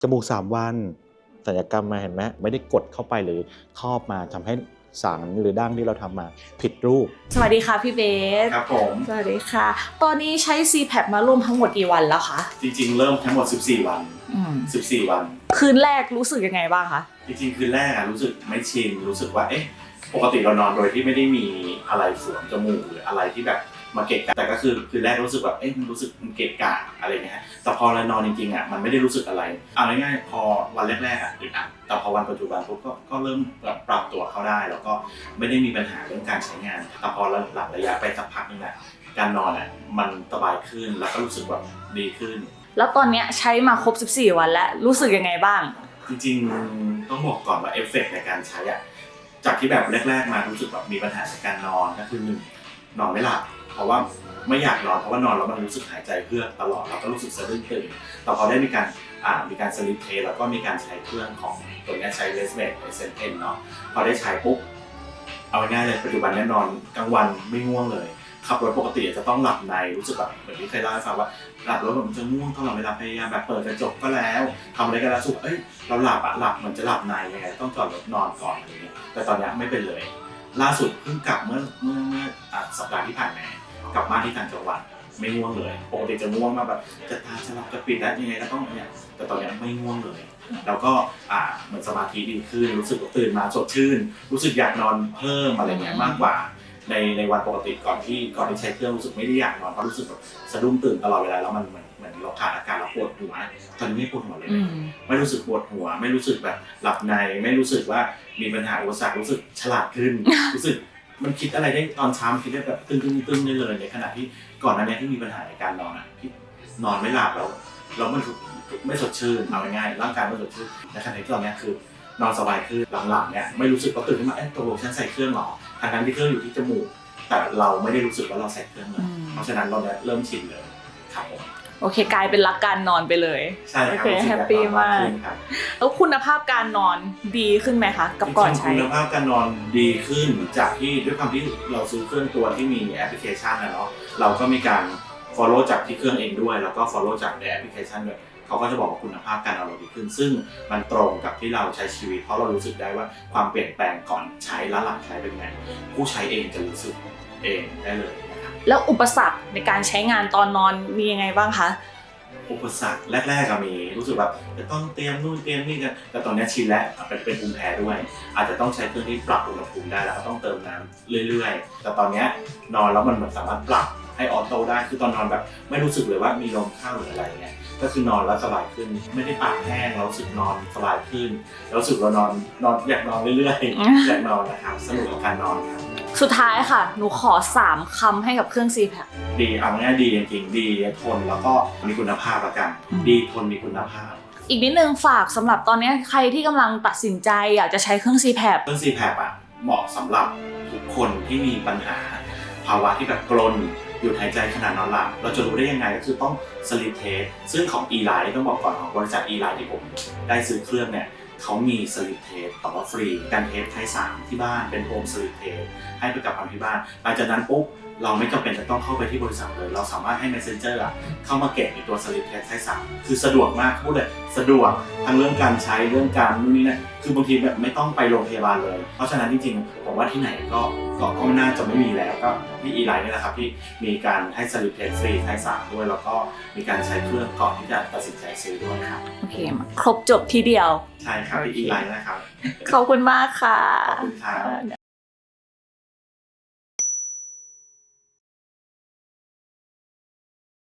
จมูก 3 วันศัลยกรรมมาเห็นไหมไม่ได้กดเข้าไปหรือครอบมาทำให้สารหรือดั้งที่เราทำมาผิดรูป สวัสดีค่ะพี่เบสครับผมสวัสดีค่ะ ตอนนี้ใช้ c p a p มารวมทั้งหมดกี่วันแล้วคะ จริงๆ เริ่มทั้งหมด 14 วันอืม14 วัน คืนแรกรู้สึกยังไงบ้างคะ จริงๆ คืนแรกอะรู้สึกไม่ชิน รู้สึกว่าเอ๊ะปกติเรานอนโดยที่ไม่ได้มีอะไรสวมจมูกหรืออะไรที่แบบ มาเกะกะแต่ก็คือคืนแรกรู้สึกแบบเอ๊ะมันรู้สึกมันเกะกะอะไรเงี้ยฮะแต่พอเรานอนจริงๆอะมันไม่ได้รู้สึกอะไรเอาง่ายๆพอวันแรกๆอะอึดอัดแต่พอวันปัจจุบันปุ๊บก็ก็เริ่มแบบปรับตัวเข้าได้ แล้วก็ไม่ได้มีปัญหาเรื่องการใช้งานแต่พอหลังระยะไปสักพักนึงแหละการนอนอะมันสบายขึ้นแล้วก็รู้สึกแบบดีขึ้น แล้วตอนเนี้ยใช้มาครบ 14 วันแล้วรู้สึกยังไงบ้าง จริงๆต้องบอกก่อนว่าเอฟเฟกต์ในการใช้อะจากที่แบบแรก ๆ มารู้สึกแบบมีปัญหาในการนอนก็คือหนึ่งนอนไม่หลับเพ ราะว่าไม่อยากนอนเพราะว่านอนแล้วมันรู้สึกหายใจเพื่อกตลอดแล้วก็รู้สึกสะดุ้งตื่นแต่พอได้มีการมีการสลิปเทสแล้วก็มีการใช้เครื่องของตัวนี้ใช้เลสเมดเซนเทนเนาะพอได้ใช้ปุ๊บเอาง่ายเลยปัจจุบันเนี้ยนอนกลางวันไม่ง่วงเลยขับรถปกติจะต้องหลับในรู้สึกแบบเหมือนที่เคยเล่าให้ฟังว่าหลับรถแบบมันจะง่วงตลอดเวลาพยายามแบบเปิดกระจกก็แล้วทำอะไรก็แล้วสุดเอ้ยเราหลับอะหลับเหมือนจะหลับในยังไงต้องจอดรถนอนก่อนอะไรเงี้ยแต่ตอนนี้ไม่เป็นเลย ล่าสุดเพิ่งกลับเมื่อเมื่อเมื่อสัปดาห์ที่ผ่านมา กลับบ้านที่ต่างจังหวัดไม่ง่วงเลยปกติจะง่วงมากแบบจะตาจะหลับจะปิดแล้วยังไงก็ต้องเนี่ยแต่ตอนเนี้ยไม่ง่วงเลย แล้วก็อ่าเหมือนสมาธิดีขึ้นรู้สึกว่าตื่นมาสดชื่น รู้สึกอยากนอนเพิ่มอะไรเงี้ยมากกว่า ในในวันปกติก่อนที่ก่อนที่ใช้เครื่องรู้สึกไม่ได้อยากนอนเพราะรู้สึกแบบสะดุ้งตื่นตลอดเวลาแล้วมันเหมือนเหมือนเราขาดอากาศเราปวดหัวตอนนี้ไม่ปวดหัวเลยอืนะมไม่รู้สึกปวดหัว ไม่รู้สึกแบบหลับในไม่รู้สึกว่ามีปัญหาอุปสรรครู้สึกฉลาดขึ้นรู้สึก มันคิดอะไรได้ตอนเช้ามันคิดได้แบบตึ้งตึ้งตึ้งได้เลยในขณะที่ก่อนหน้านี้ที่มีปัญหาในการนอนอะที่นอนไม่หลับแล้วเราไม่ไม่สดชื่นเอาง่ายๆร่างกายไม่สดชื่นในขณะที่ตอนเนี้ยคือนอนสบายขึ้นหลังๆเนี่ยไม่รู้สึกว่าตื่นขึ้นมาเอ๊ะตกลงฉันใส่เครื่องหรอทางนั้นที่เครื่องอยู่ที่จมูกแต่เราไม่ได้รู้สึกว่าเราใส่เครื่องเลยเพราะฉะนั้นเราเนี่ยเริ่มชินเลยครับผม โอเคกลายเป็นรักการนอนไปเลยใช่ครับโอเครู้สึกแฮปปี้อยนอนมากขึ้นครับแล้วคุณภาพการนอนดีขึ้นไหมคะ กับก่อนจริใช้งๆคุณภาพการนอนดีขึ้นจากที่ด้วยความที่เราซื้อเครื่องตัวที่มีแอปพลิเคชันนะเนาะเราก็มีการ follow จากที่เครื่องเองด้วย แล้วก็ follow จากในแอปพลิเคชันด้วยเขาก็จะบอกว่าคุณภาพการนอนเราดีขึ้น ซึ่งมันตรงกับที่เราใช้ชีวิต เพราะเรารู้สึกได้ว่าความเปลี่ยนแปลงก่อนใช้และหลังใช้เป็นไงผู้ใช้เองจะรู้สึกเองได้เลยนะครับ แล้วอุปสรรคในการใช้งานตอนนอนมียังไงบ้างคะ อุปสรรคแรกๆก็มีรู้สึกแบบจะต้องเตรียมนู่นเตรียมนี่กันแต่ตอนนี้ชินแล้วเป็นเป็นภูมิแพ้ด้วย อาจจะต้องใช้เครื่องที่ปรับอุณหภูมิได้แล้วก็ต้องเติมน้ำเรื่อยๆ แต่ตอนเนี้ยนอนแล้วมันเหมือนสามารถปรับให้ออโต้ได้คือตอนนอนแบบ ไม่รู้สึกเลยว่ามีลมเข้าหรืออะไรเงี้ยก็คือนอนแล้วสบายขึ้น ไม่ได้ปากแห้งเรารู้สึกนอนสบายขึ้นเรารู้สึกเรานอนนอนอยากนอนเรื่อยอืมๆอยากนอนนะครับสนุกกับการนอนครับ สุดท้ายค่ะ หนูขอ 3 คำให้กับเครื่อง c p a p ดีเอาง่ายๆดีจริงๆดีทนแล้วก็มีคุณภาพละกันอืมดีทนมีคุณภาพ อีกนิดนึงฝากสำหรับตอนนี้ใครที่กำลังตัดสินใจอยากจะใช้เครื่อง c p a p เครื่อง CPAP อะเหมาะสำหรับทุกคนที่มีปัญหา ภาวะที่แบบกรนหยุดหายใจขณะนอนหลับ เราจะรู้ได้ยังไงก็คือต้องสลิปเทสซึ่งของ e l i ต้องบอกก่อนของบริษัท e l i ที่ผมได้ซื้อเครื่องเนี่ย เขามีสลิปเทสต่อว่าฟรีการเทสไทสามที่บ้านเป็นโฮมสลิปเทสให้ไปกับทำที่บ้านหลังจากนั้นปุ๊บเราไม่จำเป็นจะต้องเข้าไปที่บริษัทเลย เราสามารถให้ Messenger อะเข้ามาเก็บในตัวสลิปเทสไทสามคือสะดวกมากพูดเลยสะดวกทั้งเรื่องการใช้เรื่องการนู่นนี่นั่นคือบางทีแบบไม่ต้องไปโรงพยาบาลเลย เพราะฉะนั้นจริงๆผมว่าที่ไหนก็ก็ก็น่าจะไม่มีแล้วก็ที่อีไลน์นี่แหละครับที่มีการให้สลิปเทสฟรีไทยสามด้วย แล้วก็มีการใช้เครื่องก่อนที่จะตัดสินใจซื้อด้วยครับโอเคมาครบจบทีเดียวใช่ครับที่อีไลน์นะครับ ขอบคุณมากค่ะ ขอบคุณครับ